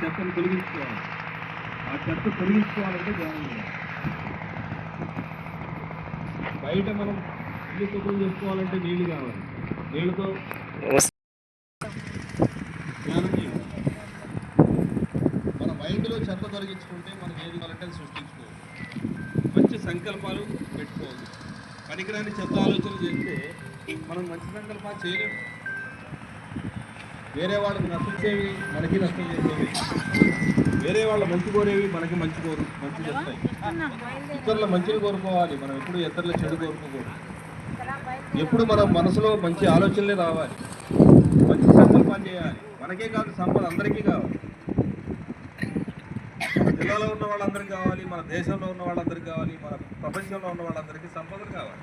చెత్తను తొలగించుకోవాలి. ఆ చెత్త తొలగించుకోవాలంటే ధ్యానం బయట మనం ఇల్లు శుభ్రం చేసుకోవాలంటే నీళ్ళు కావాలి. నీళ్ళతో మన మైండ్లో చెత్త తొలగించుకుంటే మనం ఏది కావాలంటే అది సృష్టించుకోవాలి. మంచి సంకల్పాలు పెట్టుకోవాలి. పనికిరాని చెత్త ఆలోచన చేస్తే మనం మంచి సంకల్పాలు చేయలేము. వేరే వాళ్ళకి నష్టం చేవి మనకి నష్టం చేసేవి. వేరే వాళ్ళ మంచి కోరేవి మనకి మంచి కోరు మంచి చెప్తాయి ఇతరుల మంచిని కోరుకోవాలి మనం ఎప్పుడు ఇతరుల చెడు కోరుకోకూడదు. ఎప్పుడు మనం మనసులో మంచి ఆలోచనలే రావాలి. మంచి సంకల్పాలు చేయాలి. మనకే కాదు సంపద అందరికీ కావాలి. మన జిల్లాలో ఉన్న వాళ్ళందరికీ కావాలి మన దేశంలో ఉన్న వాళ్ళందరికీ కావాలి మన ప్రపంచంలో ఉన్న వాళ్ళందరికీ సంపదలు కావాలి.